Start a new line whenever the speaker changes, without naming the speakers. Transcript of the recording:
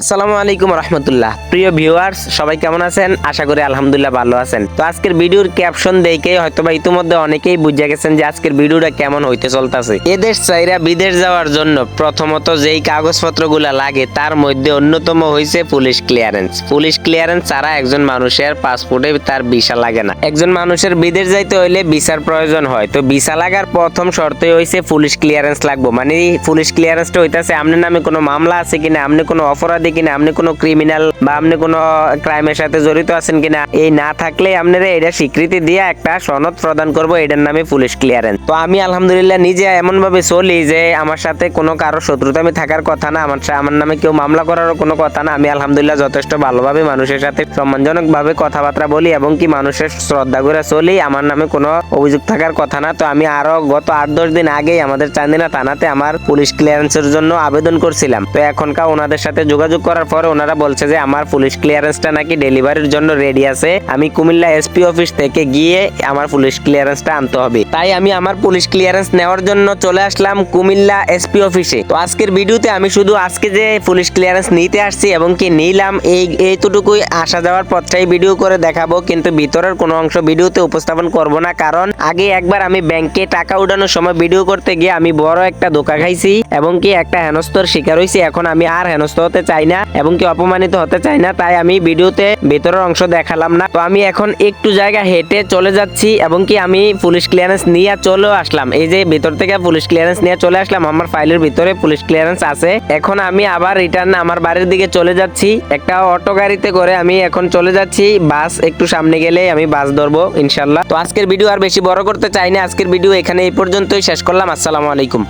আসসালামু আলাইকুম রহমতুল্লাহ। প্রিয় ভিউয়ার্স, সবাই কেমন আছেন? আশা করি আলহামদুলিল্লাহ ভালো আছেন। তো আজকের ভিডিওর ক্যাপশন দেখেই হয়তোবা ইতিমধ্যে অনেকেই বুঝে গেছেন যে আজকের ভিডিওটা কেমন হইতে চলতেছে। এদেশ চাইরা বিদেশ যাওয়ার জন্য প্রথমত যেই কাগজপত্রগুলা লাগে, তার মধ্যে অন্যতম হয়েছে পুলিশ ক্লিয়ারেন্স। পুলিশ ক্লিয়ারেন্স ছাড়া একজন মানুষের পাসপোর্টে তার ভিসা লাগে না। একজন মানুষের বিদেশ যাইতে হইলে ভিসার প্রয়োজন হয়। তো ভিসা লাগার প্রথম শর্তই হইছে পুলিশ ক্লিয়ারেন্স লাগবো। মানে পুলিশ ক্লিয়ারেন্সটা হইতাছে আপনার নামে কোনো মামলা আছে কিনা আপনি কোনো অপরাধী কিনা? আপনি কোনো ক্রিমিনাল বা আপনি কোনো ক্রাইমের সাথে জড়িত আছেন কিনা? এই না থাকলে আপনারা এটা স্বীকৃতি দিয়ে একটা সনদ প্রদান করব, এটার নামে পুলিশ ক্লিয়ারেন্স তো আমি আলহামদুলিল্লাহ নিজে এমন ভাবে চলি যে আমার সাথে কোনো কারও শত্রুতা আমি থাকার কথা না, আমার আমার নামে কেউ মামলা করারও কোনো কথা না। আমি আলহামদুলিল্লাহ যথেষ্ট ভালোভাবে মানুষের সাথে সম্মানজনকভাবে কথাবার্তা বলি এবং কি মানুষের শ্রদ্ধা করে চলি, আমার নামে কোনো অভিযোগ থাকার কথা না। তো আমি আরও গত আট, দশ দিন আগেই আমাদের চান্দিনা থানাতে আমার পুলিশ ক্লিয়ারেন্সের জন্য আবেদন করছিলাম। তো এখনকার ওনাদের সাথে যোগাযোগ করার পরে ওনারা বলছে যে, আমার পুলিশ ক্লিয়ারেন্সটা নাকি ডেলিভারির জন্য রেডি আছে। আমি কুমিল্লা এসপি অফিস থেকে গিয়ে আমার পুলিশ ক্লিয়ারেন্সটা আনতে হবে। তাই আমি আমার পুলিশ ক্লিয়ারেন্স নেওয়ার জন্য চলে আসলাম কুমিল্লা এসপি অফিসে তো আজকের ভিডিওতে আমি শুধু আজকে যে পুলিশ ক্লিয়ারেন্স নিতে আসছি এবং কি নিলাম, এই, এইটুকুই আসা যাওয়ার পথটাই ভিডিও করে দেখাবো। কিন্তু ভিতরের কোনো অংশ ভিডিওতে উপস্থাপন করব না, কারণ আগে একবার আমি ব্যাংকে টাকা উঠানোর সময় ভিডিও করতে গিয়ে আমি বড় একটা ধোকা খাইছি এবং কি একটা হেনস্তর শিকার হয়েছি এখন আমি আর হেনস্ত হতে চাই না এবং কি অপমানিত হতে চাই না, তাই আমি ভিডিওতে ভেতরের অংশ দেখালাম না। তো আমি এখন একটু জায়গা হেঁটে চলে যাচ্ছি এবং কি আমি পুলিশ ক্লিয়ারেন্স নিয়ে চলেও আসলাম। এই যে ভেতর থেকে পুলিশ ক্লিয়ারেন্স নিয়ে চলে আসলাম, আমার ফাইলের ভিতরে পুলিশ ক্লিয়ারেন্স আছে। এখন আমি আবার রিটার্ন আমার বাড়ির দিকে চলে যাচ্ছি। একটা অটো গাড়িতে করে আমি এখন চলে যাচ্ছি। বাস একটু সামনে গেলে আমি বাস ধরবো, ইনশাল্লাহ। তো আজকের ভিডিও আর বেশি বড় করতে চাই না। আজকের ভিডিও এখানে এই পর্যন্তই। শেষ করলাম। আসসালামু আলাইকুম।